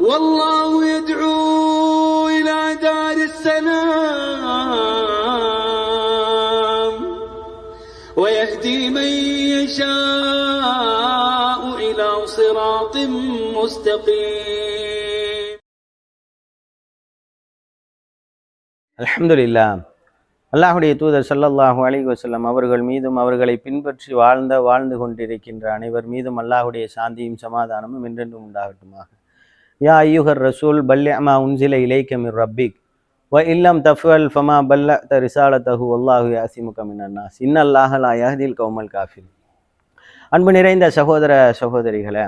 والله يدعو إلى دار السلام ويهدي من يشاء إلى صراط مستقيم அல்ஹம்துலில்லா அல்லாஹுடைய தூதர் ஸல்லல்லாஹு அலைஹி வஸல்லம் அவர்கள் மீதும் அவர்களை பின்பற்றி வாழ்ந்த வாழ்ந்து கொண்டிருக்கின்ற அனைவர் மீதும் அல்லாஹுடைய சாந்தியும் சமாதானமும் என்றென்றும் உண்டாகட்டுமாக யா ஐயுஹர் ரசூல் பல்யமா உன்சில இலைக்கமிர் ரப்பிக். வ இல்லம் தஃபல் ஃபமா பல்ல த ரிசாலத்தஹு அல்லாஹு யாசிமுக மினன்னாஸ் இன்னல்லாஹ லா கௌமல் காஃபில். அன்பு நிறைந்த சகோதர சகோதரிகளே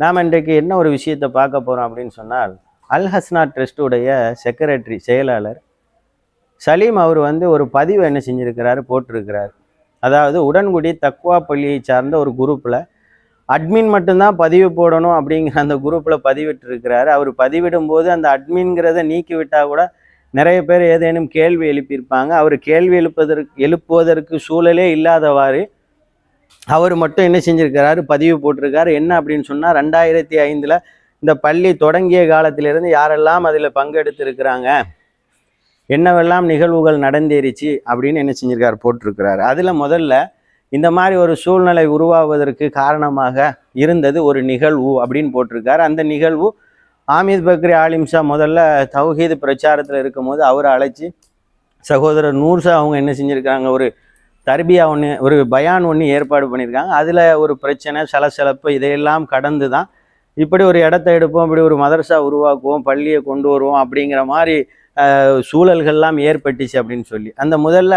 நாம் இன்றைக்கு என்ன ஒரு விஷயத்தை பார்க்க போகிறோம் அப்படின்னு சொன்னால் அல் ஹஸ்னா ட்ரஸ்டுடைய செக்ரட்டரி செயலாளர் சலீம் அவர் வந்து ஒரு பதிவு என்ன செஞ்சுருக்கிறாரு போட்டிருக்கிறார். அதாவது உடன்குடி தக்வா பள்ளியை சார்ந்த ஒரு குரூப்பில் அட்மின் மட்டும்தான் பதிவு போடணும் அப்படிங்கிற அந்த குரூப்பில் பதிவிட்டிருக்கிறாரு. அவர் பதிவிடும் போது அந்த அட்மின்கிறத நீக்கி விட்டால் கூட நிறைய பேர் ஏதேனும் கேள்வி எழுப்பியிருப்பாங்க. அவர் கேள்வி எழுப்பதற்கு எழுப்புவதற்கு சூழலே இல்லாதவாறு அவர் மட்டும் என்ன செஞ்சுருக்கிறாரு? பதிவு போட்டிருக்காரு. என்ன அப்படின்னு சொன்னால் ரெண்டாயிரத்தி ஐந்தில் இந்த பள்ளி தொடங்கிய காலத்திலிருந்து யாரெல்லாம் அதில் பங்கெடுத்திருக்கிறாங்க? என்னவெல்லாம் நிகழ்வுகள் நடந்தேறிச்சு அப்படின்னு என்ன செஞ்சுருக்காரு? போட்டிருக்கிறாரு. அதில் முதல்ல இந்த மாதிரி ஒரு சூழ்நிலை உருவாவதற்கு காரணமாக இருந்தது ஒரு நிகழ்வு அப்படின்னு போட்டிருக்காரு. அந்த நிகழ்வு ஆமீத் பக்ரி ஆலிம்ஷா முதல்ல தௌஹீது பிரச்சாரத்தில் இருக்கும்போது அவரை அழைச்சி சகோதரர் நூர்ஷா அவங்க என்ன செஞ்சுருக்காங்க ஒரு தர்பியா ஒன்று ஒரு பயான் ஒன்று ஏற்பாடு பண்ணியிருக்காங்க அதில் ஒரு பிரச்சனை சலசலப்பு இதையெல்லாம் கடந்து தான் இப்படி ஒரு இடத்த எடுப்போம் இப்படி ஒரு மதரசா உருவாக்குவோம் பள்ளியை கொண்டு வருவோம் அப்படிங்கிற மாதிரி சூழல்கள்லாம் ஏற்பட்டுச்சு அப்படின்னு சொல்லி. அந்த முதல்ல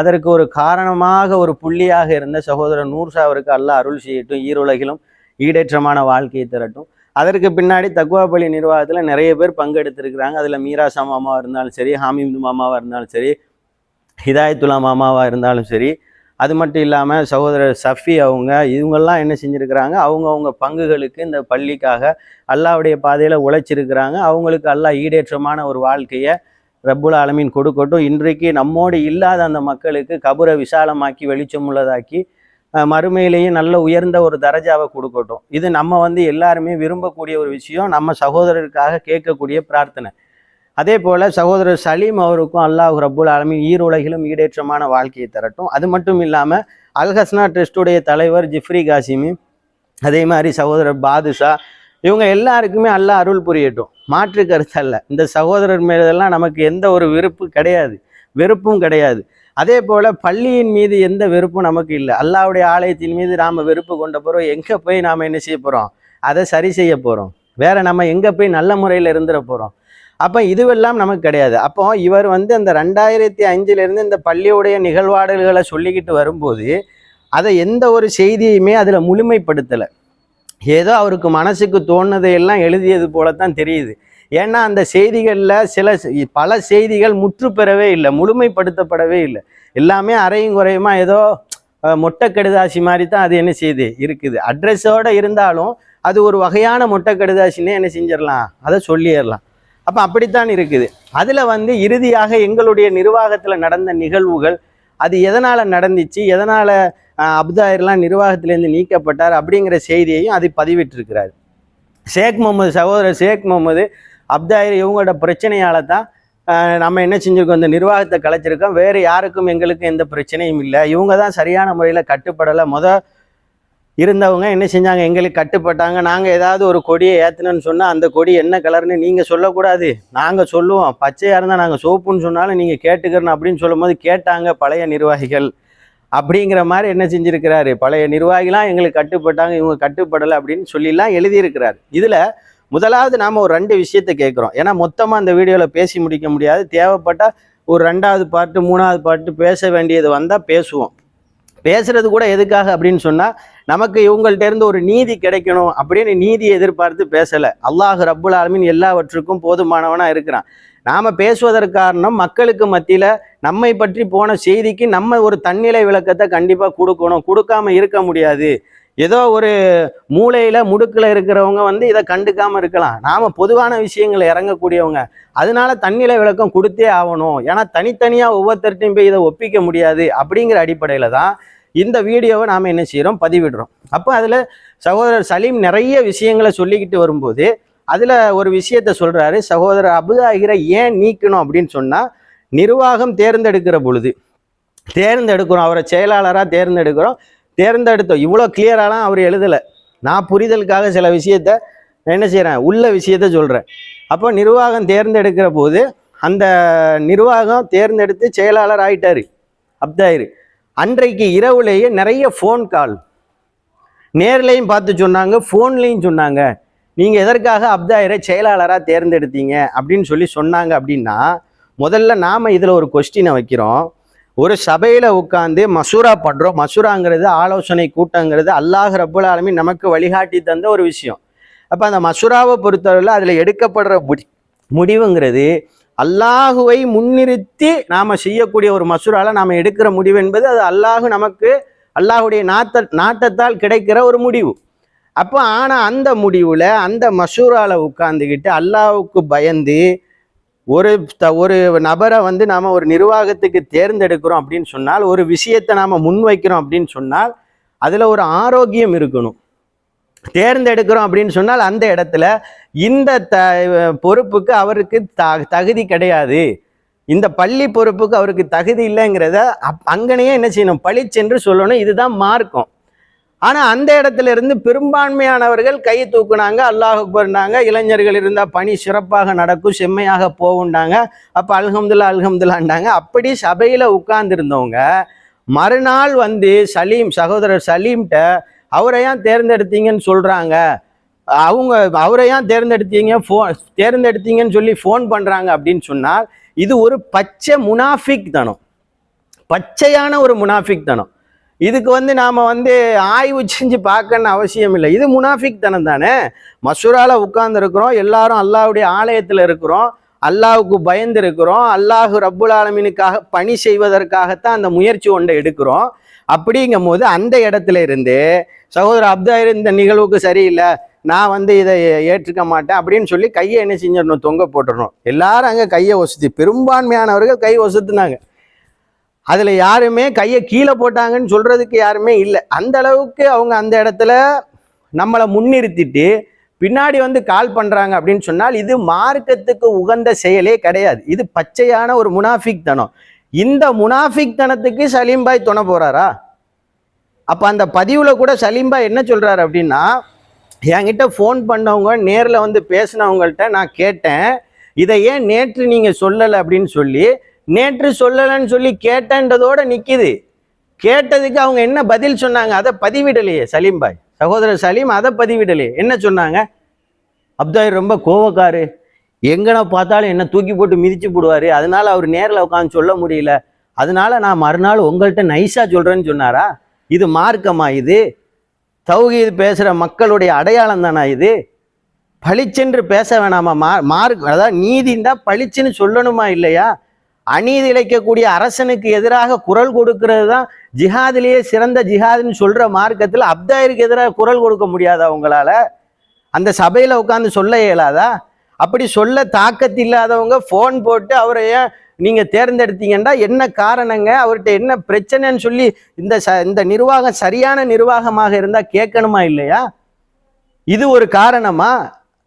அதற்கு ஒரு காரணமாக ஒரு புள்ளியாக இருந்த சகோதரர் நூர்ஷா அவருக்கு அல்லாஹ் அருள் செய்யட்டும் ஈருலகிலும் ஈடேற்றமான வாழ்க்கையை தரட்டும். அதற்கு பின்னாடி தக்குவாப்பள்ளி நிர்வாகத்தில் நிறைய பேர் பங்கெடுத்திருக்கிறாங்க. அதில் மீராசா மாமாவாக இருந்தாலும் சரி ஹாமிந்து மாமாவாக இருந்தாலும் சரி ஹிதாயத்துல்லா மாமாவாக இருந்தாலும் சரி அது மட்டும் இல்லாமல் சகோதரர் சஃபி அவங்க இவங்கெல்லாம் என்ன செஞ்சுருக்கிறாங்க? அவங்கவுங்க பங்குகளுக்கு இந்த பள்ளிக்காக அல்லாவுடைய பாதையில் உழைச்சிருக்கிறாங்க. அவங்களுக்கு அல்லாஹ் ஈடேற்றமான ஒரு வாழ்க்கையை ரப்புல் ஆலமீன் கொடுக்கட்டும். இன்றைக்கு நம்மோடு இல்லாத அந்த மக்களுக்கு கபரை விசாலமாக்கி வெளிச்சமுள்ளதாக்கி மறுமையிலேயே நல்ல உயர்ந்த ஒரு தரஜாவை கொடுக்கட்டும். இது நம்ம வந்து எல்லாருமே விரும்பக்கூடிய ஒரு விஷயம். நம்ம சகோதரருக்காக கேட்கக்கூடிய பிரார்த்தனை. அதே போல் சகோதரர் சலீம் அவருக்கும் அல்லாஹ் ரப்புல் ஆலமின் ஈருலகிலும் ஈடேற்றமான வாழ்க்கையை தரட்டும். அது மட்டும் இல்லாமல் அல்ஹஸ்னா ட்ரஸ்டுடைய தலைவர் ஜிஃப்ரி காசிமி அதே மாதிரி சகோதரர் பாதுஷா இவங்க எல்லாருக்குமே அல்லாஹ் அருள் புரியட்டும். மாற்று கருத்து அல்ல. இந்த சகோதரர் மேலெல்லாம் நமக்கு எந்த ஒரு வெறுப்பு கிடையாது. வெறுப்பும் கிடையாது. அதே போல் பள்ளியின் மீது எந்த வெறுப்பும் நமக்கு இல்லை. அல்லாவுடைய ஆலயத்தின் மீது நாம் வெறுப்பு கொண்ட போகிறோம் எங்கே போய் நாம் என்ன செய்ய போகிறோம் அதை சரி செய்ய போகிறோம் வேற நம்ம எங்கே போய் நல்ல முறையில் இருந்துட போகிறோம் அப்போ இதுவெல்லாம் நமக்கு கிடையாது. அப்போ இவர் வந்து அந்த ரெண்டாயிரத்தி அஞ்சிலிருந்து இந்த பள்ளியுடைய நிகழ்வாடல்களை சொல்லிக்கிட்டு வரும்போது அதை எந்த ஒரு செய்தியுமே அதில் முழுமைப்படுத்தலை. ஏதோ அவருக்கு மனசுக்கு தோணுதையெல்லாம் எழுதியது போலத்தான் தெரியுது. ஏன்னா அந்த செய்திகளில் சில பல செய்திகள் முற்று பெறவே இல்லை முழுமைப்படுத்தப்படவே இல்லை. எல்லாமே அறையும் குறையுமா ஏதோ மொட்டை கடுதாசி மாதிரி தான் அது என்ன செய்யுது இருக்குது. அட்ரஸோடு இருந்தாலும் அது ஒரு வகையான மொட்டை கடுதாசின்னே என்ன செஞ்சிடலாம் அதை சொல்லிடலாம். அப்போ அப்படித்தான் இருக்குது. அதில் வந்து இறுதியாக எங்களுடைய நிர்வாகத்தில் நடந்த நிகழ்வுகள் அது எதனால் நடந்துச்சு எதனால் அப்தாயர்லாம் நிர்வாகத்திலேருந்து நீக்கப்பட்டார் அப்படிங்கிற செய்தியையும் அது பதிவிட்டிருக்கிறார். ஷேக் முகமது சகோதரர் ஷேக் முகமது அப்தாயர் இவங்களோட பிரச்சனையால தான் நம்ம என்ன செஞ்சுருக்கோம் இந்த நிர்வாகத்தை கலைச்சிருக்கோம். வேறு யாருக்கும் எங்களுக்கு எந்த பிரச்சனையும் இல்லை. இவங்க தான் சரியான முறையில் கட்டுப்படலை. முத இருந்தவங்க என்ன செஞ்சாங்க? எங்களுக்கு கட்டுப்பட்டாங்க. நாங்கள் ஏதாவது ஒரு கொடியை ஏற்றினோன்னு சொன்னால் அந்த கொடி என்ன கலர்னு நீங்கள் சொல்லக்கூடாது. நாங்கள் சொல்லுவோம். பச்சையாக இருந்தால் நாங்கள் சோப்புன்னு சொன்னாலும் நீங்கள் கேட்டுக்கிறணும் அப்படின்னு சொல்லும்போது கேட்டாங்க பழைய நிர்வாகிகள். அப்படிங்கிற மாதிரி என்ன செஞ்சுருக்கிறாரு? பழைய நிர்வாகிலாம் எங்களுக்கு கட்டுப்பட்டாங்க இவங்க கட்டுப்படலை அப்படின்னு சொல்லிலாம் எழுதியிருக்கிறார். இதில் முதலாவது நாம் ஒரு ரெண்டு விஷயத்தை கேட்குறோம். ஏன்னா மொத்தமாக அந்த வீடியோவில் பேசி முடிக்க முடியாது. தேவைப்பட்டால் ஒரு ரெண்டாவது பாட்டு மூணாவது பாட்டு பேச வேண்டியது வந்தால் பேசுவோம். பேசுறது கூட எதுக்காக அப்படின்னு சொன்னால் நமக்கு இவங்கள்ட்டேருந்து ஒரு நீதி கிடைக்கணும் அப்படின்னு நீதி எதிர்பார்த்து பேசலை. அல்லாஹ் ரப்புல் ஆலமீன் எல்லாவற்றுக்கும் போதுமானவனாக இருக்கிறான். நாம் பேசுவதற்கு காரணம் மக்களுக்கு மத்தியில் நம்மை பற்றி போன செய்திக்கு நம்ம ஒரு தன்னிலை விளக்கத்தை கண்டிப்பாக கொடுக்கணும். கொடுக்காம இருக்க முடியாது. ஏதோ ஒரு மூளையில் முடுக்கில் இருக்கிறவங்க வந்து இதை கண்டுக்காமல் இருக்கலாம். நாம் பொதுவான விஷயங்களை இறங்கக்கூடியவங்க. அதனால தன்னிலை விளக்கம் கொடுத்தே ஆகணும். ஏன்னா தனித்தனியாக ஒவ்வொருத்தர்ட்டையும் போய் இதை ஒப்பிக்க முடியாது அப்படிங்கிற அடிப்படையில் தான் இந்த வீடியோவை நாம் என்ன செய்கிறோம் பதிவிடுறோம். அப்போ அதில் சகோதரர் சலீம் நிறைய விஷயங்களை சொல்லிக்கிட்டு வரும்போது அதுல ஒரு விஷயத்த சொல்றாரு சகோதரர் அபுதாகிரை ஏன் நீக்கணும்? அப்படின்னு சொன்னா நிர்வாகம் தேர்ந்தெடுக்கிற பொழுது தேர்ந்தெடுக்கிறோம் அவரை செயலாளராக தேர்ந்தெடுக்கிறோம் தேர்ந்தெடுத்தோம். இவ்வளோ கிளியராலாம் அவர் எழுதலை. நான் புரிதலுக்காக சில விஷயத்த நான் என்ன செய்கிறேன் உள்ள விஷயத்த சொல்கிறேன் அப்போ நிர்வாகம் தேர்ந்தெடுக்கிற போது அந்த நிர்வாகம் தேர்ந்தெடுத்து செயலாளர் ஆயிட்டாரு அப்தாயிரு. அன்றைக்கு இரவுலேயே நிறைய ஃபோன் கால் நேர்லையும் பார்த்து சொன்னாங்க ஃபோன்லேயும் சொன்னாங்க. நீங்கள் எதற்காக அப்தாயரை செயலாளராக தேர்ந்தெடுத்தீங்க அப்படின்னு சொல்லி சொன்னாங்க அப்படின்னா முதல்ல நாம் இதில் ஒரு கொஸ்டினை வைக்கிறோம். ஒரு சபையில் உட்காந்து மசூரா பண்ணுறோம் மசூராங்கிறது ஆலோசனை கூட்டங்கிறது அல்லாஹ் ரப்புல் நமக்கு வழிகாட்டி தந்த ஒரு விஷயம். அப்போ அந்த மசூராவை பொறுத்தவரையில் அதில் எடுக்கப்படுற முடி முடிவுங்கிறது அல்லாஹுவை முன்னிறுத்தி நாம் செய்யக்கூடிய ஒரு மசூரால நாம் எடுக்கிற முடிவு என்பது அது அல்லாஹு நமக்கு அல்லாஹுடைய நாட்ட நாட்டத்தால் கிடைக்கிற ஒரு முடிவு. அப்போ ஆனால் அந்த முடிவில் அந்த மசூரால உட்காந்துக்கிட்டு அல்லாவுக்கு பயந்து ஒரு த ஒரு நபரை வந்து நாம் ஒரு நிர்வாகத்துக்கு தேர்ந்தெடுக்கிறோம் அப்படின்னு சொன்னால் ஒரு விஷயத்தை நாம் முன்வைக்கிறோம் அப்படின்னு சொன்னால் அதில் ஒரு ஆரோக்கியம் இருக்கணும். தேர்ந்தெடுக்கிறோம் அப்படின்னு சொன்னால் அந்த இடத்துல இந்த த பொறுப்புக்கு அவருக்கு த தகுதி கிடையாது. இந்த பள்ளி பொறுப்புக்கு அவருக்கு தகுதி இல்லைங்கிறத அப் அங்கனையே என்ன செய்யணும்? பழிச்சென்று சொல்லணும். இதுதான் மார்க்கம். ஆனால் அந்த இடத்துல இருந்து பெரும்பான்மையானவர்கள் கை தூக்குனாங்க அல்லாஹ் அக்பர்னாங்க இளைஞர்கள் இருந்தால் பணி சிறப்பாக நடக்கும் செம்மையாக போகுண்டாங்க அப்போ அல்ஹம்துல்லா அல்ஹம்துல்லாண்டாங்க அப்படி சபையில் உட்கார்ந்துருந்தவங்க மறுநாள் வந்து சலீம் சகோதரர் சலீம்கிட்ட அவரை ஏன் தேர்ந்தெடுத்தீங்கன்னு சொல்கிறாங்க அவங்க அவரையான் தேர்ந்தெடுத்தீங்க? ஃபோன் தேர்ந்தெடுத்தீங்கன்னு சொல்லி ஃபோன் பண்ணுறாங்க அப்படின்னு சொன்னால் இது ஒரு பச்சை முனாஃபிக் தனம். பச்சையான ஒரு முனாஃபிக் தனம். இதுக்கு வந்து நாம் வந்து ஆய்வு செஞ்சு பார்க்கணும்னு அவசியம் இல்லை. இது முனாஃபிக் தனம் தானே? மசூரால உட்கார்ந்துருக்குறோம். எல்லாரும் அல்லாவுடைய ஆலயத்தில் இருக்கிறோம். அல்லாவுக்கு பயந்து இருக்கிறோம். அல்லாஹ் ரப்புல் ஆலமினுக்காக பணி செய்வதற்காகத்தான் அந்த முயற்சி ஒன்றை எடுக்கிறோம். அப்படிங்கும் போது அந்த இடத்துல இருந்து சகோதரர் அப்தாயிர் இந்த நிகழ்வுக்கு சரியில்லை. நான் வந்து இதை ஏற்றுக்க மாட்டேன். அப்படின்னு சொல்லி கையை என்ன செஞ்சிடணும்? தொங்க போட்டுடணும். எல்லாரும் அங்கே கையை ஒசுத்தி பெரும்பான்மையானவர்கள் கை ஒசுத்துனாங்க அதில் யாருமே கையை கீழே போட்டாங்கன்னு சொல்கிறதுக்கு யாருமே இல்லை. அந்த அளவுக்கு அவங்க அந்த இடத்துல நம்மளை முன்னிறுத்திட்டு பின்னாடி வந்து கால் பண்ணுறாங்க அப்படின்னு சொன்னால் இது மார்க்கத்துக்கு உகந்த செயலே கிடையாது. இது பச்சையான ஒரு முனாஃபிக் தனம். இந்த முனாஃபிக் தனத்துக்கு சலீம்பாய் துணை போகிறாரா அப்போ அந்த பதிவில் கூட சலீம்பாய் என்ன சொல்கிறாரு அப்படின்னா என்கிட்ட ஃபோன் பண்ணவங்க நேரில் வந்து பேசினவங்கள்ட்ட நான் கேட்டேன். இதை ஏன் நேற்று நீங்கள் சொல்லலை? அப்படின்னு சொல்லி நேற்று சொல்லலைன்னு சொல்லி கேட்டேன்றதோட நிற்கிது கேட்டதுக்கு அவங்க என்ன பதில் சொன்னாங்க? அதை பதிவிடலையே சலீம் பாய் சகோதரர் சலீம் அதை பதிவிடலையே. என்ன சொன்னாங்க? அப்தாய் ரொம்ப கோவக்காரு. எங்கன பார்த்தாலும் என்ன தூக்கி போட்டு மிதிச்சு போடுவார். அதனால அவர் நேரில் உட்காந்து சொல்ல முடியல. அதனால நான் மறுநாள் உங்கள்கிட்ட நைஸாக சொல்கிறேன்னு சொன்னாரா? இது மார்க்கமா இது? தௌஹீது பேசுகிற மக்களுடைய அடையாளம் தானா இது? பளிச்சென்று பேச வேணாமா? மா மார்க் அதாவது நீதிந்தா பளிச்சுன்னு சொல்லணுமா இல்லையா? அநீதி இழைக்கக்கூடிய அரசனுக்கு எதிராக குரல் கொடுக்கிறது தான் ஜிஹாதிலேயே சிறந்த ஜிஹாதுன்னு சொல்ற மார்க்கத்தில் அப்தாயிருக்கு எதிராக குரல் கொடுக்க முடியாதா உங்களால? அந்த சபையில உட்காந்து சொல்ல இயலாதா? அப்படி சொல்ல தாக்கத்து இல்லாதவங்க ஃபோன் போட்டு அவரை ஏன் நீங்க தேர்ந்தெடுத்தீங்கன்னா என்ன காரணங்க? அவர்கிட்ட என்ன பிரச்சனைன்னு சொல்லி இந்த ச இந்த நிர்வாகம் சரியான நிர்வாகமாக இருந்தா கேட்கணுமா இல்லையா? இது ஒரு காரணமா?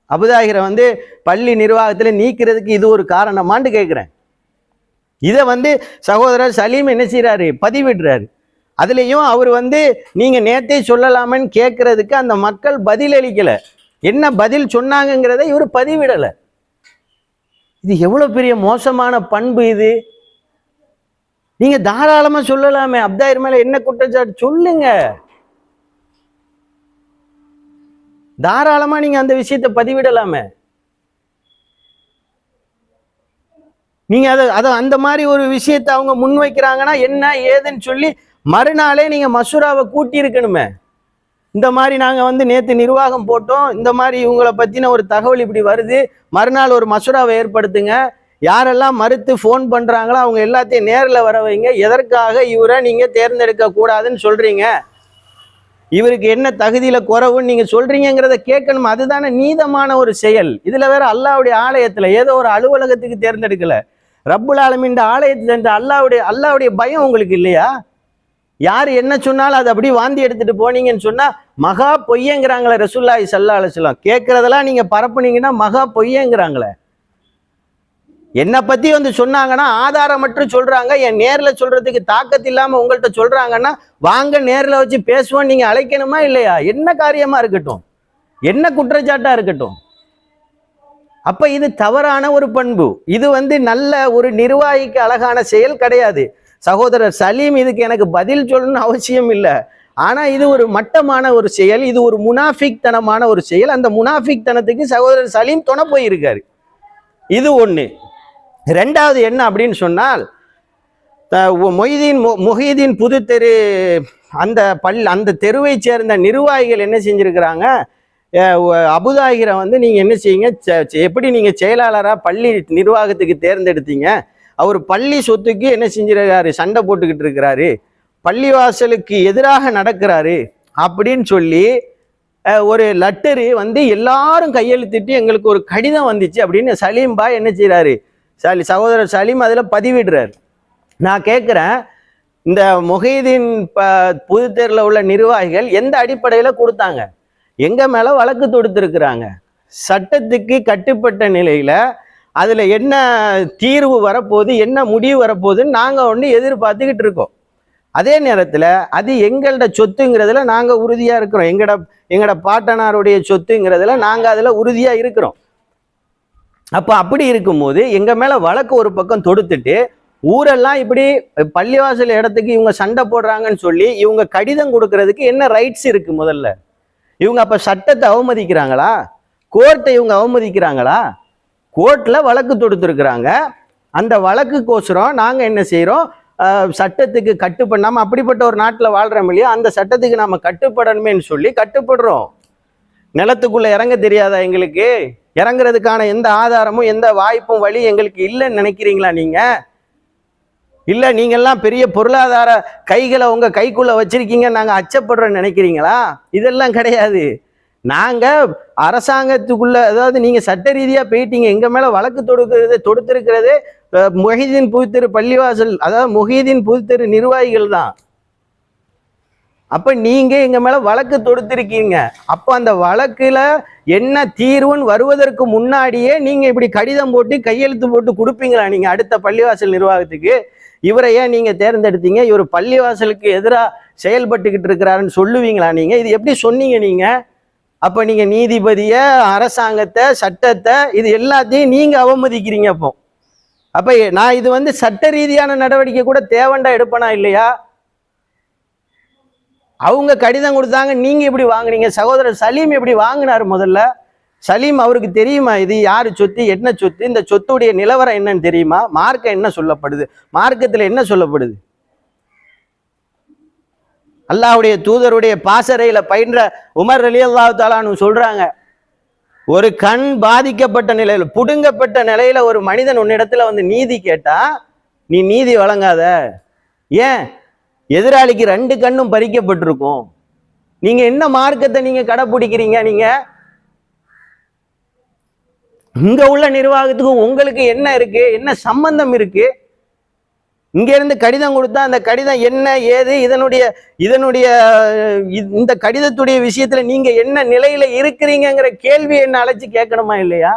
அபுதாகிரை வந்து பள்ளி நிர்வாகத்தில் நீக்கிறதுக்கு இது ஒரு காரணமான்னு கேட்குறேன். இதை வந்து சகோதரர் சலீம் என்ன செய்கிறாரு பதிவிடுறாரு. அதுலேயும் அவர் வந்து நீங்கள் நேத்தே சொல்லலாமன்னு கேட்கறதுக்கு அந்த மக்கள் பதில் அளிக்கலை. என்ன பதில் சொன்னாங்கங்கிறத இவர் பதிவிடலை. இது எவ்வளோ பெரிய மோசமான பண்பு இது? நீங்கள் தாராளமாக சொல்லலாமே. அப்தாயிர் மேலே என்ன குற்றச்சாட்டு? சொல்லுங்க. தாராளமாக நீங்கள் அந்த விஷயத்தை பதிவிடலாமே. நீங்க அதை அதை அந்த மாதிரி ஒரு விஷயத்தை அவங்க முன்வைக்கிறாங்கன்னா என்ன ஏதுன்னு சொல்லி மறுநாளே நீங்க மசூராவை கூட்டியிருக்கணுமே. இந்த மாதிரி நாங்கள் வந்து நேற்று நிர்வாகம் போட்டோம். இந்த மாதிரி இவங்களை பற்றின ஒரு தகவல் இப்படி வருது. மறுநாள் ஒரு மசூராவை ஏற்படுத்துங்க. யாரெல்லாம் மறுத்து ஃபோன் பண்ணுறாங்களோ அவங்க எல்லாத்தையும் நேரில் வர வைங்க. எதற்காக இவரை நீங்கள் தேர்ந்தெடுக்க கூடாதுன்னு சொல்கிறீங்க இவருக்கு என்ன தகுதியில் குறவுன்னு நீங்கள் சொல்கிறீங்கிறத கேட்கணும். அதுதானே நீதமான ஒரு செயல். இதில் வேற அல்லாவுடைய ஆலயத்தில் ஏதோ ஒரு அலுவலகத்துக்கு தேர்ந்தெடுக்கலை. ரப்புல் ஆலமின்ற ஆலயத்தில் இருந்த அல்லாவுடைய அல்லாவுடைய பயம் உங்களுக்கு இல்லையா? யார் என்ன சொன்னாலும் அதை அப்படியே வாந்தி எடுத்துட்டு போனீங்கன்னு சொன்னால் மகா பொய்யங்கிறாங்களே ரசுல்லாய் சல்லா அலிஸ்லாம் கேட்குறதெல்லாம் நீங்கள் பரப்புனீங்கன்னா மகா பொய்யங்கிறாங்களே. என்னை பற்றி வந்து சொன்னாங்கன்னா ஆதாரம் மட்டும் சொல்கிறாங்க என் நேரில் சொல்கிறதுக்கு தாக்கத்து இல்லாமல் உங்கள்கிட்ட சொல்கிறாங்கன்னா வாங்க நேரில் வச்சு பேசுவோம் நீங்கள் அழைக்கணுமா இல்லையா? என்ன காரியமாக இருக்கட்டும்? என்ன குற்றச்சாட்டாக இருக்கட்டும்? அப்ப இது தவறான ஒரு பண்பு. இது வந்து நல்ல ஒரு நிர்வாகிக்கு அழகான செயல் கிடையாது. சகோதரர் சலீம் இதுக்கு எனக்கு பதில் சொல்லணும்னு அவசியம் இல்லை. ஆனா இது ஒரு மட்டமான ஒரு செயல் இது ஒரு முனாஃபிக் தனமான ஒரு செயல். அந்த முனாஃபிக் தனத்துக்கு சகோதரர் சலீம் துணை போயிருக்காரு. இது ஒண்ணு. ரெண்டாவது என்ன அப்படின்னு சொன்னால் மொய்தீன் மொ- மொஹீதீன் புது தெரு அந்த பல் அந்த தெருவை சேர்ந்த நிர்வாகிகள் என்ன செஞ்சிருக்கிறாங்க? அபுதாகிரை வந்து நீங்கள் என்ன செய்யுங்க எப்படி நீங்கள் செயலாளராக பள்ளி நிர்வாகத்துக்கு தேர்ந்தெடுத்தீங்க? அவர் பள்ளி சொத்துக்கு என்ன செஞ்சிருக்காரு? சண்டை போட்டுக்கிட்டு இருக்கிறாரு. பள்ளிவாசலுக்கு எதிராக நடக்கிறாரு அப்படின்னு சொல்லி ஒரு லெட்டரு வந்து எல்லாரும் கையெழுத்திட்டு எங்களுக்கு ஒரு கடிதம் வந்துச்சு அப்படின்னு சலீம் பாய் என்ன செய்கிறாரு சலி சகோதரர் சலீம் அதில் பதிவிடுறார். நான் கேட்குறேன் இந்த மொஹீதீன் ப புதுத்தேரில் உள்ள நிர்வாகிகள் எந்த அடிப்படையில் கொடுத்தாங்க? எங்க மேலே வழக்கு தொடுத்திருக்கிறாங்க? சட்டத்துக்கு கட்டுப்பட்ட நிலையில் அதில் என்ன தீர்வு வரப்போகுது என்ன முடிவு வரப்போகுதுன்னு நாங்கள் ஒன்று எதிர்பார்த்துக்கிட்டு இருக்கோம். அதே நேரத்தில் அது எங்களோட சொத்துங்கிறதுல நாங்கள் உறுதியாக இருக்கிறோம். எங்களோட எங்களோட பாட்டனாருடைய சொத்துங்கிறதுல நாங்கள் அதில் உறுதியாக இருக்கிறோம். அப்போ அப்படி இருக்கும்போது எங்கள் மேலே வழக்கு ஒரு பக்கம் தொடுத்துட்டு ஊரெல்லாம் இப்படி பள்ளிவாசல் இடத்துக்கு இவங்க சண்டை போடுறாங்கன்னு சொல்லி இவங்க கடிதம் கொடுக்கறதுக்கு என்ன ரைட்ஸ் இருக்குது முதல்ல? இவங்க அப்போ சட்டத்தை அவமதிக்கிறாங்களா? கோர்ட்டை இவங்க அவமதிக்கிறாங்களா? கோர்ட்டில் வழக்கு தொடுத்துருக்குறாங்க. அந்த வழக்குக்கோசரம் நாங்கள் என்ன செய்கிறோம் சட்டத்துக்கு கட்டுப்படாமல் அப்படிப்பட்ட ஒரு நாட்டில் வாழ்கிறோம் இல்லையா? அந்த சட்டத்துக்கு நாம் கட்டுப்படணுமேன்னு சொல்லி கட்டுப்படுறோம். நிலத்துக்குள்ளே இறங்க தெரியாதா எங்களுக்கு? இறங்குறதுக்கான எந்த ஆதாரமும் எந்த வாய்ப்பும் வழி எங்களுக்கு இல்லைன்னு நினைக்கிறீங்களா நீங்கள் இல்லை நீங்கள்லாம் பெரிய பொருளாதார கைகளை உங்கள் கைக்குள்ளே வச்சுருக்கீங்க நாங்கள் அச்சப்படுறோன்னு நினைக்கிறீங்களா? இதெல்லாம் கிடையாது. நாங்கள் அரசாங்கத்துக்குள்ள அதாவது நீங்கள் சட்ட ரீதியாக போயிட்டீங்க எங்கள் மேலே வழக்கு தொடுக்கிறது தொடுத்திருக்கிறது முஹிதீன் புதுத்தெரு பள்ளிவாசல் அதாவது முஹிதீன் புதுத்தெரு நிர்வாகிகள் தான். அப்போ நீங்கள் எங்கள் மேலே வழக்கு தொடுத்திருக்கீங்க. அப்போ அந்த வழக்கில் என்ன தீர்வுன்னு வருவதற்கு முன்னாடியே நீங்கள் இப்படி கடிதம் போட்டு கையெழுத்து போட்டு கொடுப்பீங்களா நீங்கள் அடுத்த பள்ளிவாசல் நிர்வாகத்துக்கு? இவரை ஏன் நீங்கள் தேர்ந்தெடுத்தீங்க? இவர் பள்ளிவாசலுக்கு எதிராக செயல்பட்டுக்கிட்டு இருக்கிறாருன்னு சொல்லுவீங்களா நீங்கள் இது எப்படி சொன்னீங்க நீங்கள் அப்போ நீங்கள் நீதிபதியை அரசாங்கத்தை சட்டத்தை இது எல்லாத்தையும் நீங்கள் அவமதிக்கிறீங்க அப்போ. அப்போ நான் இது வந்து சட்ட ரீதியான நடவடிக்கை கூட தேவண்டா எடுப்பனா இல்லையா? அவங்க கடிதம் கொடுத்தாங்க நீங்கள் இப்படி வாங்குனீங்க? சகோதரர் சலீம் எப்படி வாங்கினார் முதல்ல? சலீம் அவருக்கு தெரியுமா? இது யார் சொத்து? என்ன சொத்து? இந்த சொத்துடைய நிலவரம் என்னன்னு தெரியுமா? மார்க்கம் என்ன சொல்லப்படுது? மார்க்கத்தில் என்ன சொல்லப்படுது? அல்லாவுடைய தூதருடைய பாசறையில் பயின்ற உமர் அலி அல்லாஹ் தாலான்னு சொல்கிறாங்க ஒரு கண் பாதிக்கப்பட்ட நிலையில் புடுங்கப்பட்ட நிலையில் ஒரு மனிதன் உன்னிடத்துல வந்து நீதி கேட்டா நீ நீதி வழங்காத. ஏன்? எதிராளிக்கு ரெண்டு கண்ணும் பறிக்கப்பட்டிருக்கும். நீங்கள் என்ன மார்க்கத்தை நீங்கள் கடைப்பிடிக்கிறீங்க? நீங்கள் இங்க உள்ள நிர்வாகத்துக்கும் உங்களுக்கு என்ன இருக்கு? என்ன சம்பந்தம் இருக்கு? இங்கேருந்து கடிதம் கொடுத்தா அந்த கடிதம் என்ன ஏது இதனுடைய இதனுடைய இந்த கடிதத்துடைய விஷயத்துல நீங்க என்ன நிலையில இருக்கிறீங்கங்கிற கேள்வி என்ன அழைச்சி கேட்கணுமா இல்லையா?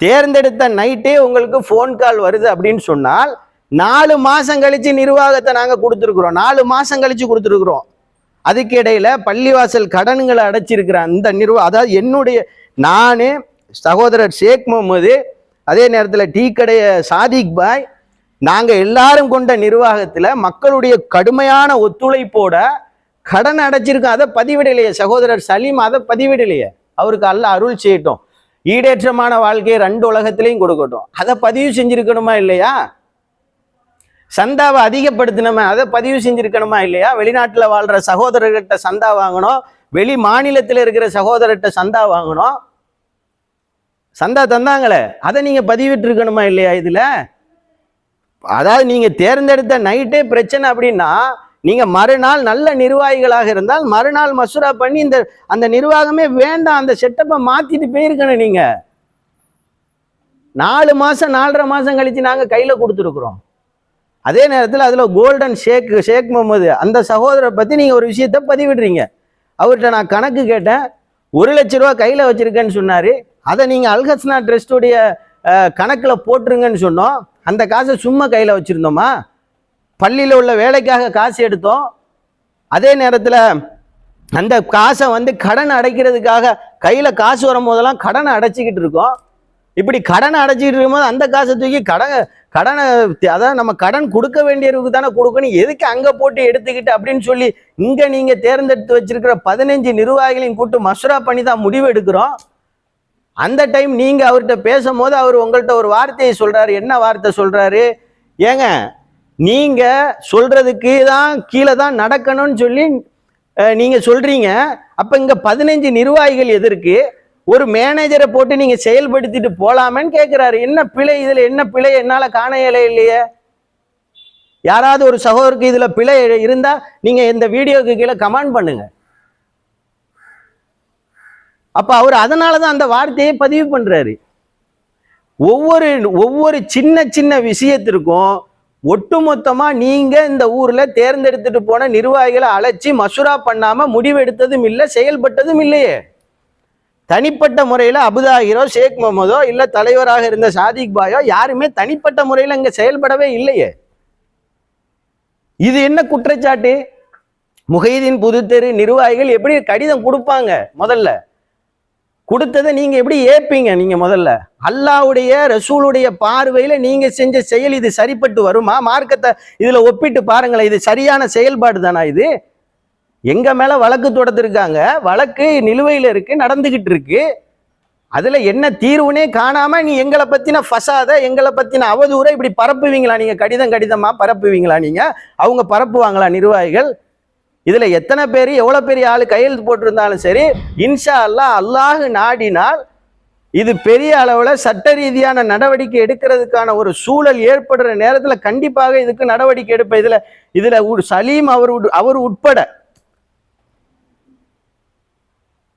தேர்ந்தெடுத்த நைட்டே உங்களுக்கு ஃபோன் கால் வருது அப்படின்னு சொன்னால் நாலு மாசம் கழிச்சு நிர்வாகத்தை நாங்க கொடுத்துருக்குறோம். நாலு மாசம் கழிச்சு கொடுத்துருக்குறோம். அதுக்கு இடையில பள்ளிவாசல் கடன்களை அடைச்சிருக்கிற அந்த நிர்வாகம் அதாவது என்னுடைய நானே சகோதரர் ஷேக் முகமது அதே நேரத்தில் டீ கடைய சாதிக் பாய் நாங்கள் எல்லாரும் கொண்ட நிர்வாகத்தில் மக்களுடைய கடுமையான ஒத்துழைப்போட கடன் அடைச்சிருக்கோம் அதை பதிவிடலையே சகோதரர் சலீம் அதை பதிவிடலையே. அவருக்கு அல்ல அருள் செய்யட்டும். ஈடேற்றமான வாழ்க்கையை ரெண்டு உலகத்திலையும் கொடுக்கட்டும். அதை பதிவு செஞ்சிருக்கணுமா இல்லையா? சந்தாவை அதிகப்படுத்தினோமே அதை பதிவு செஞ்சுருக்கணுமா இல்லையா? வெளிநாட்டில் வாழ்கிற சகோதரர்கிட்ட சந்தா வாங்கணும். வெளி மாநிலத்தில் இருக்கிற சகோதரர்கிட்ட சந்தா வாங்கணும். சந்தா தந்தாங்களே அதை நீங்கள் பதிவிட்டுருக்கணுமா இல்லையா இதில்? அதாவது நீங்கள் தேர்ந்தெடுத்த நைட்டே பிரச்சனை அப்படின்னா நீங்கள் மறுநாள் நல்ல நிர்வாகிகளாக இருந்தால் மறுநாள் மசூரா பண்ணி இந்த அந்த நிர்வாகமே வேண்டாம் அந்த செட்டப்பை மாற்றிட்டு போயிருக்கணும் நீங்கள் நாலு மாதம் நாலரை மாதம் கழித்து நாங்கள் கையில் கொடுத்துருக்குறோம். அதே நேரத்தில் அதில் கோல்டன் ஷேக் ஷேக் முகமது அந்த சகோதரரை பற்றி நீங்கள் ஒரு விஷயத்த பதிவிடுறீங்க. அவர்கிட்ட நான் கணக்கு கேட்டேன். ஒரு லட்ச ரூபா கையில் வச்சுருக்கேன்னு சொன்னார். அதை நீங்கள் அல்ஹஸ்னா ட்ரஸ்டுடைய கணக்கில் போட்டுருங்கன்னு சொன்னோம். அந்த காசை சும்மா கையில் வச்சுருந்தோமா? பள்ளியில் உள்ள வேலைக்காக காசு எடுத்தோம். அதே நேரத்தில் அந்த காசை வந்து கடன் அடைக்கிறதுக்காக கையில் காசு வரும்போதெல்லாம் கடனை அடைச்சிக்கிட்டு இருக்கோம். இப்படி கடனை அடைச்சிக்கிட்டு இருக்கும்போது அந்த காசை தூக்கி கடனை கடனை அதான் நம்ம கடன் கொடுக்க வேண்டியவருக்கு தானே கொடுக்கணும். எதுக்கு அங்கே போட்டு எடுத்துக்கிட்டு அப்படின்னு சொல்லி இங்கே நீங்கள் தேர்ந்தெடுத்து வச்சிருக்கிற பதினஞ்சு நிர்வாகிகளையும் கூட்டு மசுரா பண்ணி தான் முடிவு எடுக்கிறோம். அந்த டைம் நீங்கள் அவர்கிட்ட பேசும்போது அவர் உங்கள்கிட்ட ஒரு வார்த்தையை சொல்கிறாரு என்ன வார்த்தை சொல்கிறாரு ஏங்க நீங்கள் சொல்கிறதுக்கு தான் கீழே தான் நடக்கணும்னு சொல்லி நீங்கள் சொல்கிறீங்க அப்போ இங்கே பதினஞ்சு நிர்வாகிகள் எதிர்க்கு ஒரு மேனேஜரை போட்டு நீங்க செயல்படுத்திட்டு போலாமேன்னு கேட்கிறாரு என்ன பிழை இதுல? என்ன பிழை? என்னால காண இயல இல்லையே. யாராவது ஒரு சகோதரருக்கு இதுல பிழை இருந்தா நீங்க இந்த வீடியோக்கு கீழே கமெண்ட் பண்ணுங்க. அப்ப அவர் அதனால தான் அந்த வார்த்தையை பதிவு பண்றாரு. ஒவ்வொரு ஒவ்வொரு சின்ன சின்ன விஷயத்திற்கும் ஒட்டுமொத்தமா நீங்க இந்த ஊர்ல தேர்ந்தெடுத்துட்டு போன நிர்வாகிகளை அழைச்சி மசூரா பண்ணாம முடிவெடுத்ததும் இல்லை செயல்பட்டதும் இல்லையே. தனிப்பட்ட முறையில் அபுதாகிரோ ஷேக் முகமதோ இல்லை தலைவராக இருந்த சாதிக் பாயோ யாருமே தனிப்பட்ட முறையில் அங்கே செயல்படவே இல்லையே. இது என்ன குற்றச்சாட்டு? முகைதீன் புதுத்தெரு நிர்வாகிகள் எப்படி கடிதம் கொடுப்பாங்க முதல்ல? கொடுத்ததை நீங்கள் எப்படி ஏப்பீங்க நீங்கள் முதல்ல? அல்லாவுடைய ரசூலுடைய பார்வையில் நீங்கள் செஞ்ச செயல் இது சரிப்பட்டு வருமா? மார்க்கத்தை இதில் ஒப்பிட்டு பாருங்களேன் இது சரியான செயல்பாடு தானா இது? எங்கள் மேலே வழக்கு தொடர்ந்துருக்காங்க வழக்கு நிலுவையில் இருக்குது நடந்துக்கிட்டு இருக்கு. அதில் என்ன தீர்வுனே காணாமல் நீ எங்களை பற்றின ஃபசாத எங்களை பற்றின அவதூறை இப்படி பரப்புவீங்களா நீங்கள் கடிதம் கடிதமாக பரப்புவீங்களா நீங்கள் அவங்க பரப்புவாங்களா நிர்வாகிகள்? இதில் எத்தனை பேர் எவ்வளோ பெரிய ஆளு கையெழுத்து போட்டிருந்தாலும் சரி இன்ஷா அல்லாஹ் அல்லாஹ் நாடினால் இது பெரிய அளவில் சட்ட ரீதியான நடவடிக்கை எடுக்கிறதுக்கான ஒரு சூழல் ஏற்படுற நேரத்தில் கண்டிப்பாக இதுக்கு நடவடிக்கை எடுப்பேன். இதில் இதில் சலீம் அவர் உட்- அவர் உட்பட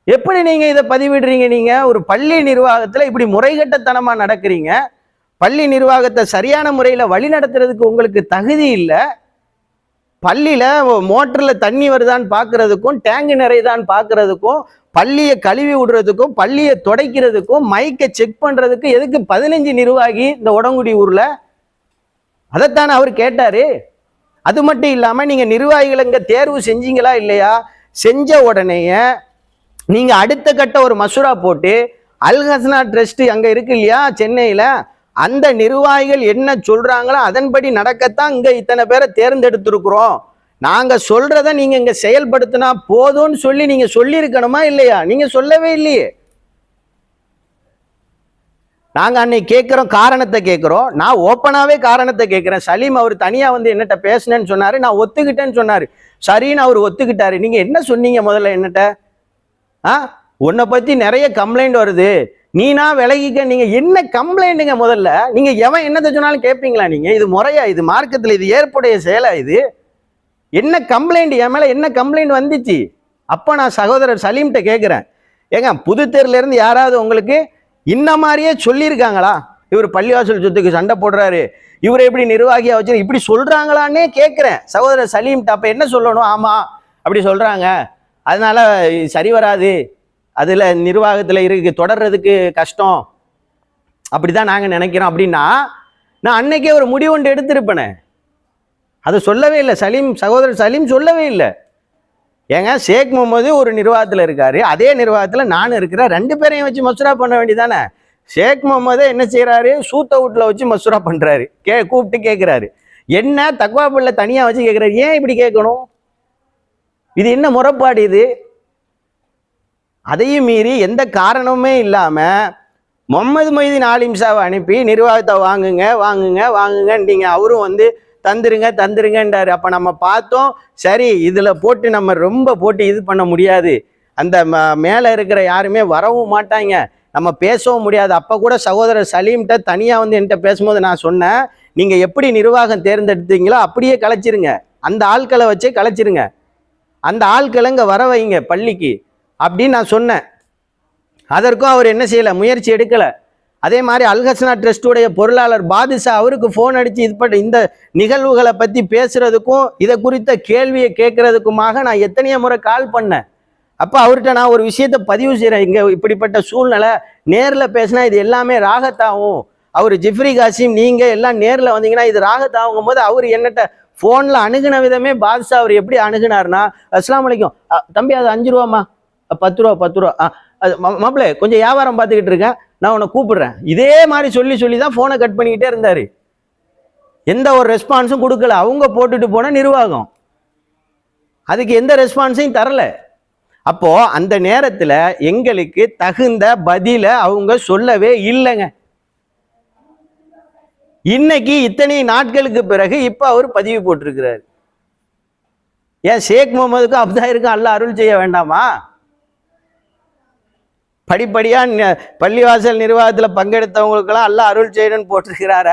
எப்படி நீங்க இதை பதிவிடுறீங்க நீங்க? ஒரு பள்ளி நிர்வாகத்துல இப்படி முறைகட்டத்தனமா நடக்கிறீங்க. பள்ளி நிர்வாகத்தை சரியான முறையில் வழி நடத்துறதுக்கு உங்களுக்கு தகுதி இல்லை. பள்ளியில் மோட்டரில் தண்ணி வருதான்னு பார்க்குறதுக்கும் டேங்கு நிறையுதான்னு பார்க்கறதுக்கும் பள்ளியை கழுவி விடுறதுக்கும் பள்ளியை துடைக்கிறதுக்கும் மைக்கை செக் பண்ணுறதுக்கும் எதுக்கு பதினஞ்சு நிர்வாகி இந்த உடங்குடி ஊரில்? அதைத்தானே அவர் கேட்டார். அது மட்டும் இல்லாமல் நீங்கள் நிர்வாகிகளை இங்கே தேர்வு செஞ்சீங்களா இல்லையா? செஞ்ச உடனேயே நீங்க அடுத்த கட்ட ஒரு மசூரா போட்டு அல்ஹஸ்னா ட்ரஸ்ட் அங்க இருக்கு இல்லையா சென்னையில அந்த நிர்வாகிகள் என்ன சொல்றாங்களோ அதன்படி நடக்கத்தான் இங்க இத்தனை பேரை தேர்ந்தெடுத்திருக்கிறோம். நாங்க சொல்றத நீங்க இங்க செயல்படுத்தினா போதும்னு சொல்லி நீங்க சொல்லியிருக்கணுமா இல்லையா? நீங்க சொல்லவே இல்லையே. நாங்கள் அன்னைக்கு கேட்குறோம் காரணத்தை கேட்குறோம். நான் ஓப்பனாகவே காரணத்தை கேட்குறேன். சலீம் அவர் தனியாக வந்து என்னட்ட பேசினேன்னு சொன்னார் நான் ஒத்துக்கிட்டேன்னு சொன்னார். சரின்னு அவர் ஒத்துக்கிட்டாரு. நீங்கள் என்ன சொன்னீங்க முதல்ல என்னட்ட? ஆ? உன்னை பத்தி நிறைய கம்ப்ளைண்ட் வருது. நீனா விலகிக்க நீங்க என்ன கம்ப்ளைண்ட்டுங்க முதல்ல? நீங்க எவன் என்னத்தை சொன்னாலும் கேட்பீங்களா நீங்க? இது முறையா இது மார்க்கத்தில் இது ஏற்புடைய செயலா இது? என்ன கம்ப்ளைண்ட் என் மேல என்ன கம்ப்ளைண்ட் வந்துச்சு? அப்போ நான் சகோதரர் சலீம்கிட்ட கேட்குறேன் ஏங்க புதுத்தேர்ல இருந்து யாராவது உங்களுக்கு இந்த மாதிரியே சொல்லியிருக்காங்களா? இவர் பள்ளிவாசல் சொத்துக்கு சண்டை போடுறாரு. இவர் எப்படி நிர்வாகியா வச்சு இப்படி சொல்றாங்களான்னே கேட்குறேன் சகோதரர் சலீம்கிட்ட அப்போ என்ன சொல்லணும்? ஆமா அப்படி சொல்றாங்க. அதனால சரி வராது. அதில் நிர்வாகத்தில் இருக்கு தொடர்றதுக்கு கஷ்டம். அப்படி தான் நாங்கள் நினைக்கிறோம். அப்படின்னா நான் அன்னைக்கே ஒரு முடிவு ஒன்று எடுத்திருப்பேனே. அதை சொல்லவே இல்லை. சலீம் சகோதரர் சலீம் சொல்லவே இல்லை. ஏங்க ஷேக் முகமது ஒரு நிர்வாகத்தில் இருக்காரு. அதே நிர்வாகத்தில் நான் இருக்கிறேன். ரெண்டு பேரையும் வச்சு மசூரா பண்ண வேண்டியதானே ஷேக் முகமது என்ன செய்கிறாரு சூத்த வீட்டில் வச்சு மசூரா பண்ணுறாரு கே கூப்பிட்டு கேட்குறாரு என்ன தக்வா பிள்ளை தனியாக வச்சு கேட்குறாரு ஏன் இப்படி கேட்கணும்? இது என்ன முறைப்பாடு இது? அதையும் மீறி எந்த காரணமுமே இல்லாமல் முகமது மொய்தீன் ஆலிம்சாவை அனுப்பி நிர்வாகத்தை வாங்குங்க வாங்குங்க வாங்குங்கன்றீங்க. அவரும் வந்து தந்துருங்க தந்துருங்கன்றாரு. அப்போ நம்ம பார்த்தோம் சரி இதில் போட்டு நம்ம ரொம்ப போட்டு இது பண்ண முடியாது. அந்த ம- இருக்கிற யாருமே வரவும் மாட்டாங்க. நம்ம பேசவும் முடியாது. அப்போ கூட சகோதரர் சலீம்கிட்ட தனியாக வந்து என்கிட்ட பேசும்போது நான் சொன்னேன் நீங்கள் எப்படி நிர்வாகம் தேர்ந்தெடுத்தீங்களோ அப்படியே கலைச்சிருங்க. அந்த ஆட்களை வச்சே கலைச்சிருங்க. அந்த ஆட்களை இங்க வர வைங்க பள்ளிக்கு அப்படின்னு நான் சொன்னேன். அதற்கும் அவர் என்ன செய்யலை முயற்சி எடுக்கலை. அதே மாதிரி அல்ஹசனா ட்ரஸ்டுடைய பொருளாளர் பாதுஷா அவருக்கு ஃபோன் அடித்து இது பண்ண இந்த நிகழ்வுகளை பற்றி பேசுகிறதுக்கும் இதை குறித்த கேள்வியை கேட்குறதுக்குமாக நான் எத்தனையோ முறை கால் பண்ணேன். அப்போ அவர்கிட்ட நான் ஒரு விஷயத்தை பதிவு செய்கிறேன் இங்கே இப்படிப்பட்ட சூழ்நிலை நேரில் பேசினா இது எல்லாமே ராகத்தாகும். அவர் ஜிஃப்ரி காசிம் நீங்கள் எல்லாம் நேரில் வந்தீங்கன்னா இது ராகத்தாகும் போது அவர் என்னட்ட ஃபோனில் அணுகுன விதமே பாதுஷா அவர் எப்படி அணுகினார்னா அஸ்லாம் வலைக்கும் தம்பி அது அஞ்சு ரூபாம்மா. பத்து ரூபா பத்து ரூபா. ஆ அது மாப்பிள்ளை கொஞ்சம் வியாபாரம் பார்த்துக்கிட்டு இருக்கேன். நான் உன்னை கூப்பிடுறேன். இதே மாதிரி சொல்லி சொல்லி தான் ஃபோனை கட் பண்ணிக்கிட்டே இருந்தார். எந்த ஒரு ரெஸ்பான்ஸும் கொடுக்கல. அவங்க போட்டுட்டு போன நிர்வாகம். அதுக்கு எந்த ரெஸ்பான்ஸையும் தரல. அப்போ அந்த நேரத்தில் எங்களுக்கு தகுந்த பதில அவங்க சொல்லவே இல்லைங்க. இன்னைக்கு இத்தனை நாட்களுக்கு பிறகு இப்போ அவர் பதிவு போட்டிருக்கிறார். ஏன் ஷேக் முகமதுக்கும் அப்தாயிருக்கும் அல்ல அருள் செய்ய வேண்டாமா? படிப்படியா பள்ளிவாசல் நிர்வாகத்தில் பங்கெடுத்தவங்களுக்கெல்லாம் அல்ல அருள் செய்யணும்னு போட்டிருக்கிறார?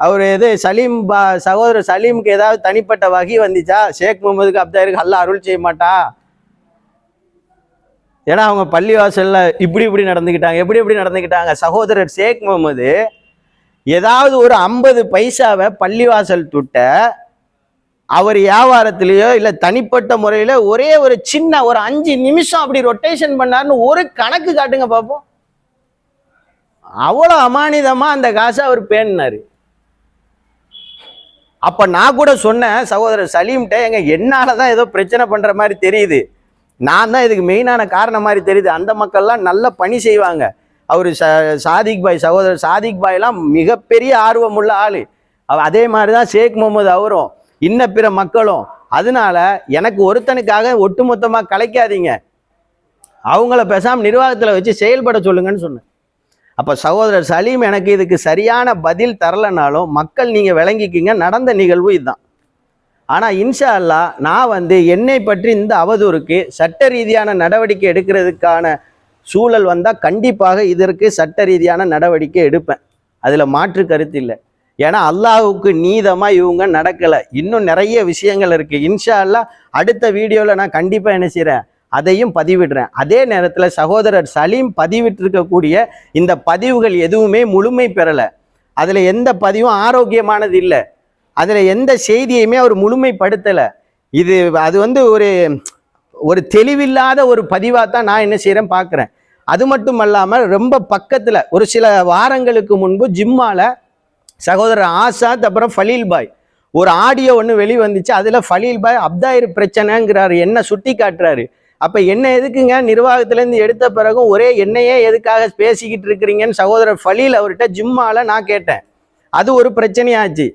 அவர் எது சலீம் பா சகோதரர் சலீமுக்கு ஏதாவது தனிப்பட்ட வகை வந்துச்சா? ஷேக் முகமதுக்கு அப்தாருக்கு அல்ல அருள் செய்ய மாட்டா? ஏன்னா அவங்க பள்ளிவாசலில் இப்படி இப்படி நடந்துக்கிட்டாங்க எப்படி எப்படி நடந்துக்கிட்டாங்க. சகோதரர் ஷேக் முகமது ஏதாவது ஒரு ஐம்பது பைசாவை பள்ளிவாசல் துட்ட அவர் வியாபாரத்திலேயோ இல்லை தனிப்பட்ட முறையில் ஒரே ஒரு சின்ன ஒரு அஞ்சு நிமிஷம் அப்படி ரொட்டேஷன் பண்ணாருன்னு ஒரு கணக்கு காட்டுங்க பார்ப்போம் அவ்வளோ அமானிதமாக அந்த காசை அவர் பேணினார். அப்போ நான் கூட சொன்னேன் சகோதரர் சலீம்கிட்ட எங்க என்னால் தான் ஏதோ பிரச்சனை பண்ணுற மாதிரி தெரியுது. நான் தான் இதுக்கு மெயினான காரணம் மாதிரி தெரியுது. அந்த மக்கள்லாம் நல்ல பணி செய்வாங்க. அவர் ச சாதிக் பாய் சகோதரர் சாதிக் பாய்லாம் மிகப்பெரிய ஆர்வமுள்ள ஆள். அவ அதே மாதிரி தான் ஷேக் முகமது அவரும் இன்ன பிற மக்களும். அதனால எனக்கு ஒருத்தனுக்காக ஒட்டுமொத்தமாக கலைக்காதீங்க. அவங்கள பேசாமல் நிர்வாகத்தில் வச்சு செயல்பட சொல்லுங்கன்னு சொன்னேன். அப்போ சகோதரர் சலீம் எனக்கு இதுக்கு சரியான பதில் தரலைனாலும் மக்கள் நீங்கள் விளங்கிக்கிங்க. நடந்த நிகழ்வு இதுதான். ஆனால் இன்ஷா அல்லாஹ் நான் வந்து என்னை பற்றி இந்த அவதூறுக்கு சட்ட ரீதியான நடவடிக்கை எடுக்கிறதுக்கான சூழல் வந்தால் கண்டிப்பாக இதற்கு சட்ட ரீதியான நடவடிக்கை எடுப்பேன். அதில் மாற்று கருத்து இல்லை. ஏன்னா அல்லாஹுக்கு நீதமாக இவங்க நடக்கலை. இன்னும் நிறைய விஷயங்கள் இருக்குது இன்ஷா அல்லா அடுத்த வீடியோவில் நான் கண்டிப்பாக என்ன செய்கிறேன் அதையும் பதிவிடுறேன். அதே நேரத்தில் சகோதரர் சலீம் பதிவிட்டிருக்கக்கூடிய இந்த பதிவுகள் எதுவுமே முழுமை பெறலை. அதில் எந்த பதிவும் ஆரோக்கியமானது இல்லை. அதில் எந்த செய்தியுமே அவர் முழுமைப்படுத்தலை. இது அது வந்து ஒரு ஒரு தெளிவில்லாத ஒரு பதிவாக தான் நான் என்ன செய்கிறேன் பார்க்குறேன் அது மட்டும் அல்லாமல் ரொம்ப பக்கத்தில் ஒரு சில வாரங்களுக்கு முன்பு ஜிம்மால சகோதரர் ஆசாத் அப்புறம் ஃபலீல் பாய் ஒரு ஆடியோ ஒன்று வெளி வந்துச்சு அதில் ஃபலீல் பாய் அப்தாயிர் பிரச்சனைங்கிறாரு. என்ன சுட்டி காட்டுறாரு. அப்போ என்ன எதுக்குங்க நிர்வாகத்திலேருந்து எடுத்த பிறகும் ஒரே என்னையே எதுக்காக பேசிக்கிட்டு இருக்கிறீங்கன்னு சகோதரர் ஃபலீல் அவர்கிட்ட ஜிம்மால நான் கேட்டேன். அது ஒரு பிரச்சனையாச்சு.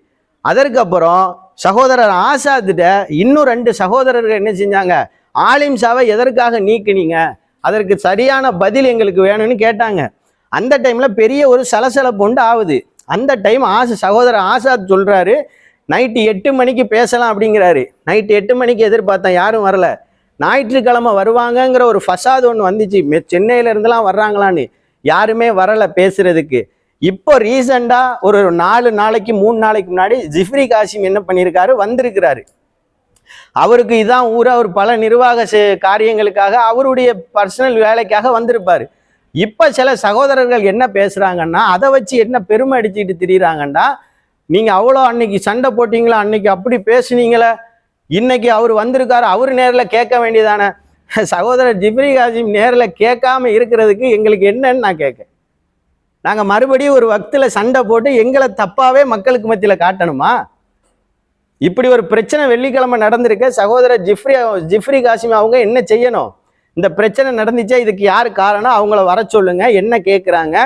அதற்கப்புறம் சகோதரர் ஆசாத்திட்ட இன்னும் ரெண்டு சகோதரர்கள் என்ன செஞ்சாங்க? ஆலிம் ஷாவை எதற்காக நீக்கினீங்க? அதற்கு சரியான பதில் எங்களுக்கு வேணும்னு கேட்டாங்க. அந்த டைம்ல பெரிய ஒரு சலசலப்புண்டு ஆகுது. அந்த டைம் ஆச சகோதரர் ஆசாத் சொல்றாரு நைட்டு எட்டு மணிக்கு பேசலாம் அப்படிங்கிறாரு. நைட்டு எட்டு மணிக்கு எதிர்பார்த்தேன் யாரும் வரல. ஞாயிற்றுக்கிழமை வருவாங்கங்கிற ஒரு ஃபசாது ஒன்று வந்துச்சு. மெ- சென்னையில வர்றாங்களான்னு. யாருமே வரலை பேசுறதுக்கு. இப்போ ரீசெண்டாக ஒரு நாலு நாளைக்கு மூணு நாளைக்கு முன்னாடி ஜிஃப்ரி காசிம் என்ன பண்ணியிருக்காரு? வந்திருக்கிறாரு. அவருக்கு இதான் ஊர் அவர் பல நிர்வாக செ- காரியங்களுக்காக அவருடைய பர்சனல் வேலைக்காக வந்திருப்பார். இப்போ சில சகோதரர்கள் என்ன பேசுகிறாங்கன்னா அதை வச்சு என்ன பெருமை அடிச்சுக்கிட்டு திரியிறாங்கன்னா நீங்கள் அவ்வளோ அன்னைக்கு சண்டை போட்டிங்களா அன்னைக்கு அப்படி பேசுனீங்களே இன்னைக்கு அவர் வந்திருக்காரு அவர் நேரில் கேட்க வேண்டியதானே? சகோதரர் ஜிப்ரி காசிம் நேரில் கேட்காம இருக்கிறதுக்கு எங்களுக்கு என்னன்னு நான் கேட்கேன் நாங்கள் மறுபடியும் ஒரு வக்தில் சண்டை போட்டு எங்களை தப்பாகவே மக்களுக்கு மத்தியில் காட்டணுமா? இப்படி ஒரு பிரச்சனை வெள்ளிக்கிழமை நடந்திருக்கு. சகோதரர் ஜிஃப்ரி ஜிஃப்ரி காசிம் அவங்க என்ன செய்யணும்? இந்த பிரச்சனை நடந்துச்சா? இதுக்கு யார் காரணம்? அவங்கள வர சொல்லுங்க. என்ன கேட்குறாங்க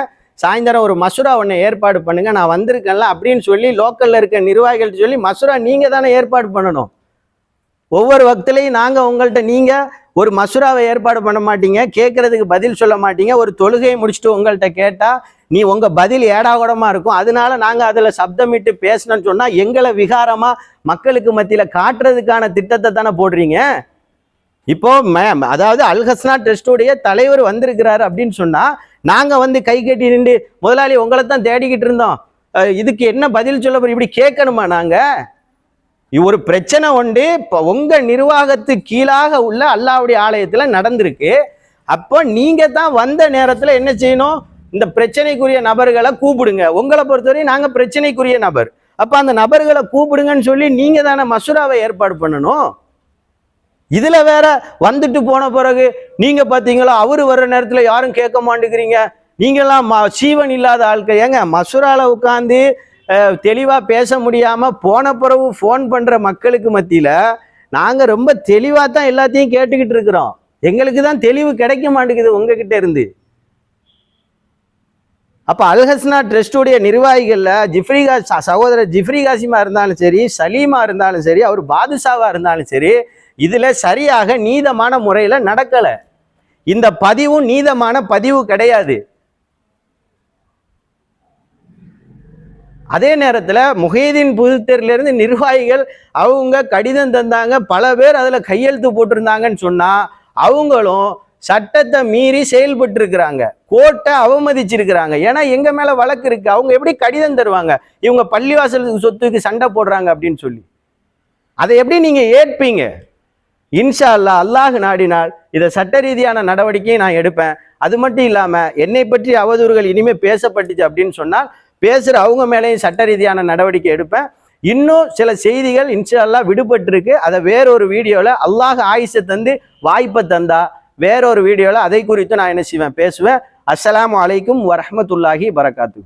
சாயந்தரம் ஒரு மசூரா ஒன்று ஏற்பாடு பண்ணுங்க. நான் வந்திருக்கேன்ல அப்படின்னு சொல்லி லோக்கல்ல இருக்க நிர்வாகிகள் சொல்லி மசூரா நீங்க தானே ஏற்பாடு பண்ணணும். ஒவ்வொரு வக்திலையும் நாங்கள் உங்கள்கிட்ட நீங்கள் ஒரு மசூராவை ஏற்பாடு பண்ண மாட்டீங்க கேட்குறதுக்கு பதில் சொல்ல மாட்டீங்க ஒரு தொழுகையை முடிச்சுட்டு உங்கள்கிட்ட கேட்டால் நீ உங்கள் பதில் ஏடாகூடமாக இருக்கும். அதனால நாங்கள் அதில் சப்தமிட்டு பேசணும்னு சொன்னால் எங்களை விகாரமாக மக்களுக்கு மத்தியில் காட்டுறதுக்கான திட்டத்தை தானே போடுறீங்க? இப்போ மேம் அதாவது அல்ஹஸ்னா ட்ரஸ்டுடைய தலைவர் வந்திருக்கிறாரு அப்படின்னு சொன்னால் நாங்கள் வந்து கை கட்டி நின்று முதலாளி உங்களை தான் தேடிக்கிட்டு இருந்தோம். இதுக்கு என்ன பதில் சொல்ல போகிறோம் இப்படி கேட்கணுமா நாங்கள் ஒரு பிரச்சனை உண்டு. இப்போ உங்கள் நிர்வாகத்து கீழாக உள்ள அல்லாவுடைய ஆலயத்தில் நடந்திருக்கு. அப்போ நீங்கள் தான் வந்த நேரத்தில் என்ன செய்யணும்? இந்த பிரச்சனைக்குரிய நபர்களை கூப்பிடுங்க. உங்களை பொறுத்தவரையும் நாங்கள் பிரச்சனைக்குரிய நபர். அப்போ அந்த நபர்களை கூப்பிடுங்கன்னு சொல்லி நீங்கள் தானே மசூராவை ஏற்பாடு பண்ணணும்? இதில் வேற வந்துட்டு போன பிறகு நீங்கள் பார்த்தீங்களா அவரு வர்ற நேரத்தில் யாரும் கேட்க மாட்டேங்கிறீங்க? நீங்களாம் ம- சீவன் இல்லாத ஆட்கள். ஏங்க மசூராவில் உட்காந்து தெளிவாக பேச முடியாமல் போன பிறகு ஃபோன் பண்ணுற மக்களுக்கு மத்தியில் நாங்கள் ரொம்ப தெளிவாக தான் எல்லாத்தையும் கேட்டுக்கிட்டு இருக்கிறோம். எங்களுக்கு தான் தெளிவு கிடைக்க மாட்டேங்குது உங்ககிட்ட இருந்து. அப்போ அல்ஹஸ்னா ட்ரஸ்டுடைய நிர்வாகிகளில் ஜிஃப்ரிகா சகோதரர் ஜிஃப்ரி காசிமா இருந்தாலும் சரி சலீமா இருந்தாலும் சரி அவர் பாதுஷாவாக இருந்தாலும் சரி இதில் சரியாக நீதமான முறையில் நடக்கலை. இந்த பதிவும் நீதமான பதிவு கிடையாது. அதே நேரத்தில் முஹீதீன் புதுத்தேரிலேருந்து நிர்வாகிகள் அவங்க கடிதம் தந்தாங்க. பல பேர் அதில் கையெழுத்து போட்டிருந்தாங்கன்னு சொன்னால் அவங்களும் சட்டத்தை மீறி செயல்பட்டு இருக்கிறாங்க கோர்ட்டை அவமதிச்சிருக்கிறாங்க. ஏன்னா எங்க மேல வழக்கு இருக்கு. அவங்க எப்படி கடிதம் தருவாங்க? இவங்க பள்ளிவாசல் சொத்துக்கு சண்டை போடுறாங்க அப்படின்னு சொல்லி. அதை எப்படி நீங்க ஏற்பீங்க? இன்ஷா அல்லா அல்லாஹ் நாடினால் இதை சட்ட ரீதியான நடவடிக்கையை நான் எடுப்பேன். அது மட்டும் இல்லாம என்னை பற்றி அவதூறுகள் இனிமே பேசப்பட்டுச்சு அப்படின்னு சொன்னால் பேசுகிற அவங்க மேலேயும் சட்ட ரீதியான நடவடிக்கை எடுப்பேன். இன்னும் சில செய்திகள் இன்ஷா விடுபட்டிருக்கு. அதை வேறொரு வீடியோவில் அல்லாஹ் ஆயுசை தந்து வாய்ப்பை தந்தா வேறொரு வீடியோவில் அதை குறித்து நான் என்ன செய்வேன்? பேசுவேன். அஸ்ஸலாமு அலைக்கும் வரமத்துல்லாஹி வரகாத்து